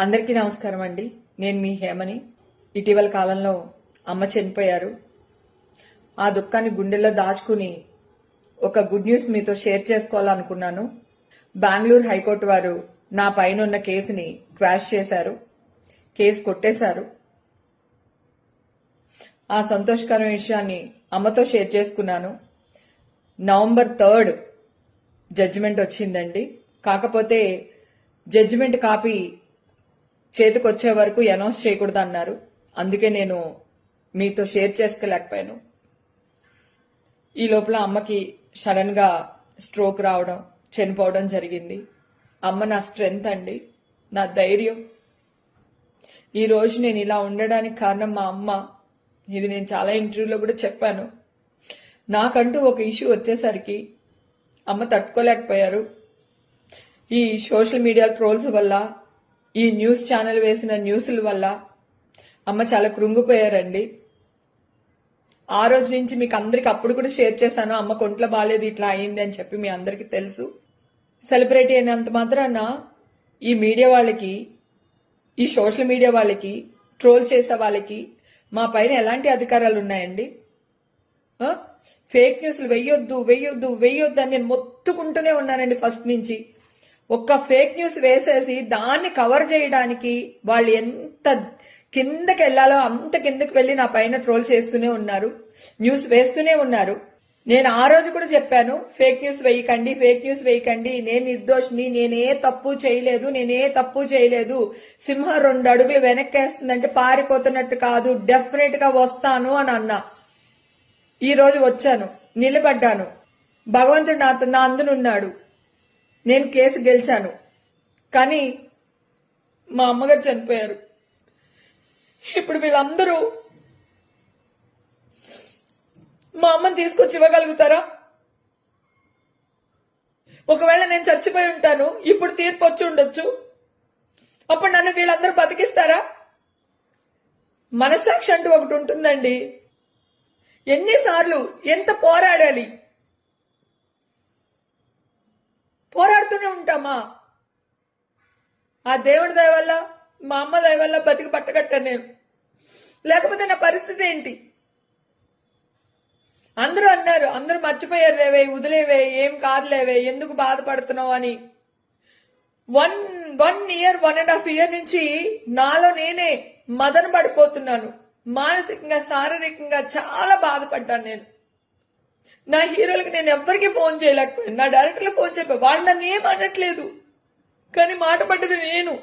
అందరికీ నమస్కారం అండి. నేను మీ హేమని. ఇటీవల కాలంలో అమ్మ చనిపోయారు. ఆ దుఃఖాన్ని గుండెల్లో దాచుకుని ఒక గుడ్ న్యూస్ మీతో షేర్ చేసుకోవాలనుకున్నాను. బెంగళూరు హైకోర్టు వారు నా పైన ఉన్న కేసుని క్వాష్ చేశారు. కేసు కొట్టేశారు. ఆ సంతోషకరమైన విషయాన్ని అమ్మతో షేర్ చేసుకున్నాను. నవంబర్ థర్డ్ జడ్జిమెంట్ వచ్చిందండి. కాకపోతే జడ్జిమెంట్ కాపీ చేతికొచ్చే వరకు అనౌన్స్ చేయకూడదు అన్నారు అందుకే నేను మీతో షేర్ చేసుకోలేకపోయాను. ఈ లోపల అమ్మకి సడన్గా స్ట్రోక్ రావడం చనిపోవడం జరిగింది. అమ్మ నా స్ట్రెంగ్త్ అండి నా ధైర్యం. ఈ రోజు నేను ఇలా ఉండడానికి కారణం మా అమ్మ. ఇది నేను చాలా ఇంటర్వ్యూలో కూడా చెప్పాను. నాకంటూ ఒక ఇష్యూ వచ్చేసరికి అమ్మ తట్టుకోలేకపోయారు. ఈ సోషల్ మీడియా ట్రోల్స్ వల్ల ఈ న్యూస్ ఛానల్ వేసిన న్యూస్ల వల్ల అమ్మ చాలా కృంగిపోయారండి. ఆ రోజు నుంచి మీకు అందరికి అప్పుడు కూడా షేర్ చేశాను అమ్మ కొంట్లో బాగాలేదు ఇట్లా అయింది అని చెప్పి మీ అందరికీ తెలుసు. సెలబ్రిటీ అయినంత మాత్రాన ఈ మీడియా వాళ్ళకి ఈ సోషల్ మీడియా వాళ్ళకి ట్రోల్ చేసే వాళ్ళకి మా పైన ఎలాంటి అధికారాలు ఉన్నాయండి? ఫేక్ న్యూస్లు వెయ్యొద్దు వెయ్యొద్దు వెయ్యొద్దు అని నేను మొత్తుకుంటూనే ఉన్నానండి ఫస్ట్ నుంచి. ఒక్క ఫేక్ న్యూస్ వేసేసి దాన్ని కవర్ చేయడానికి వాళ్ళు ఎంత కిందకి వెళ్ళాలో అంత కిందకి వెళ్ళి నా పైన ట్రోల్ చేస్తూనే ఉన్నారు. న్యూస్ వేస్తూనే ఉన్నారు. నేను ఆ రోజు కూడా చెప్పాను ఫేక్ న్యూస్ వేయకండి ఫేక్ న్యూస్ వేయకండి. నేను నిర్దోషిని నేనే తప్పు చేయలేదు నేనే తప్పు చేయలేదు. సింహం రెండు అడుగులు వెనక్కేస్తుందంటే పారిపోతున్నట్టు కాదు డెఫినెట్గా వస్తాను అని అన్నా. ఈ రోజు వచ్చాను నిలబడ్డాను. భగవంతుడు నా నా అందునున్నాడు. నేను కేసు గెలిచాను. కానీ మా అమ్మగారు చనిపోయారు. ఇప్పుడు వీళ్ళందరూ మా అమ్మని తీసుకొచ్చి ఇవ్వగలుగుతారా? ఒకవేళ నేను చచ్చిపోయి ఉంటాను ఇప్పుడు తీర్పు వచ్చి ఉండొచ్చు. అప్పుడు నన్ను వీళ్ళందరూ బతికిస్తారా? మనస్సాక్షి అంటూ ఒకటి ఉంటుందండి. ఎన్నిసార్లు ఎంత పోరాడాలి? పోరాడుతూనే ఉంటామా? ఆ దేవుడి దయ వల్ల మా అమ్మ దయ వల్ల బతికి పట్టగట్టాను నేను. లేకపోతే నా పరిస్థితి ఏంటి? అందరూ అన్నారు అందరూ మర్చిపోయారు రేవే వదిలేవే ఏం కాదులేవే ఎందుకు బాధపడుతున్నావు అని. One one year one and half year నుంచి నాలో నేనే మదన పడిపోతున్నాను మానసికంగా శారీరకంగా చాలా బాధపడ్డాను నేను. నా హీరోలకు నేను ఎవ్వరికి ఫోన్ చేయలేకపోయాను. నా డైరెక్టర్లకు ఫోన్ చెప్పాను వాళ్ళు నన్ను ఏం అనట్లేదు. కానీ మాట పడ్డది నేను.